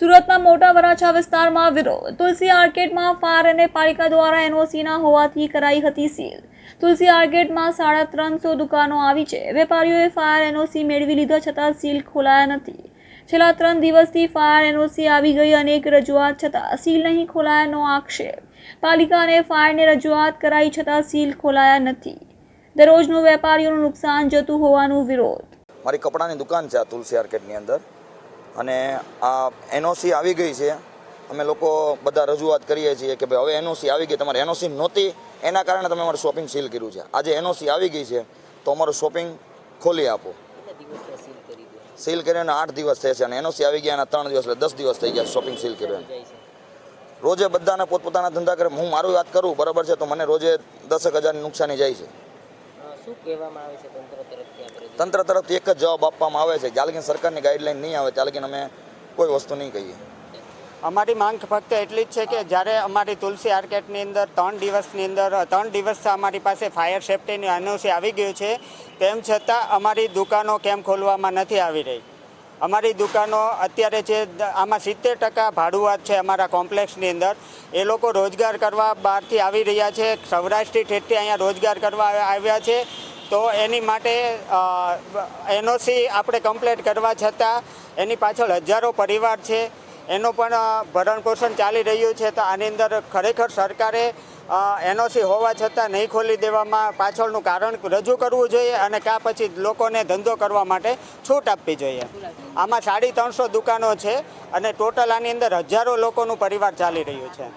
સુરતના મોટા વરાછા વિસ્તારમાં વિરોધ તુલસી આર્કેટમાં ફાયર અને પાલિકા દ્વારા એનઓસીના હોવાથી કરાઈ હતી સીલ. તુલસી આર્કેટમાં સાડા ત્રણસો દુકાનો આવી છે. વેપારીઓએ ફાયર એનઓસી મેળવી લીધા છતાં સીલ ખોલાયા નથી. છેલ્લા ત્રણ દિવસથી ફાયર એનઓસી આવી ગઈ અનેક રજૂઆત છતાં સીલ નહીં ખોલાયાનો આક્ષેપ. પાલિકા અને ફાયરને રજૂઆત કરાઈ છતાં સીલ ખોલાયા નથી. દરરોજનું વેપારીઓનું નુકસાન જતું હોવાનું વિરોધ. મારી કપડાની દુકાન છે આ તુલસી આર્કેટની અંદર. અને આ એનઓસી આવી ગઈ છે. અમે લોકો બધા રજૂઆત કરીએ છીએ કે ભાઈ હવે એનઓસી આવી ગઈ, તમારે એનઓસી નહોતી. એના કારણે તમે અમારું શોપિંગ સીલ કર્યું છે. આજે એનઓસી આવી ગઈ છે, તો અમારું શોપિંગ ખોલી આપો. સીલ કરીને આઠ દિવસ છે અને એનઓસી આવી ગયા એના ત્રણ દિવસ એટલે દસ દિવસ થઈ ગયા શોપિંગ સીલ કર્યું રોજે બધાને પોતપોતાના ધંધા કરે. હું મારું વાત કરું, બરાબર છે? તો મને રોજે દસેક હજારની નુકસાની જાય છે. શું કહેવામાં આવે છે તંત્ર તરફથી તંત્ર તરફથી એક જ જવાબ આપવામાં આવે છે. જ્યાં લગીન સરકારની ગાઈડલાઈન નહીં આવે ત્યાં લગીન અમે કોઈ વસ્તુ નહીં કહીએ. અમારી માંગ ફક્ત એટલી જ છે કે જ્યારે અમારી તુલસી આર્કેટની અંદર ત્રણ દિવસની અંદર ત્રણ દિવસ અમારી પાસે ફાયર સેફ્ટીની એનઓસી આવી ગયું છે. તેમ છતાં અમારી દુકાનો કેમ ખોલવામાં નથી આવી રહી? અમારી દુકાનો અત્યારે જે આમાં સિત્તેર ટકા ભાડુઆત છે અમારા કોમ્પ્લેક્સની અંદર. એ લોકો રોજગાર કરવા બહારથી આવી રહ્યા છે. સૌરાષ્ટ્રથી ઠેઠથી અહીંયા રોજગાર કરવા આવ્યા છે. તો એની માટે એનઓસી આપણે કમ્પ્લેટ કરવા છતાં એની પાછળ હજારો પરિવાર છે. એનું પણ ભરણ પોષણ ચાલી રહ્યું છે તો આની અંદર ખરેખર સરકારે એનઓસી હોવા છતાં નહીં ખોલી દેવામાં પાછળનું કારણ રજૂ કરવું જોઈએ અને કાં પછી લોકોને ધંધો કરવા માટે છૂટ આપવી જોઈએ. આમાં સાડી ત્રણસો દુકાનો છે અને ટોટલ આની અંદર હજારો લોકોનું પરિવાર ચાલી રહ્યું છે.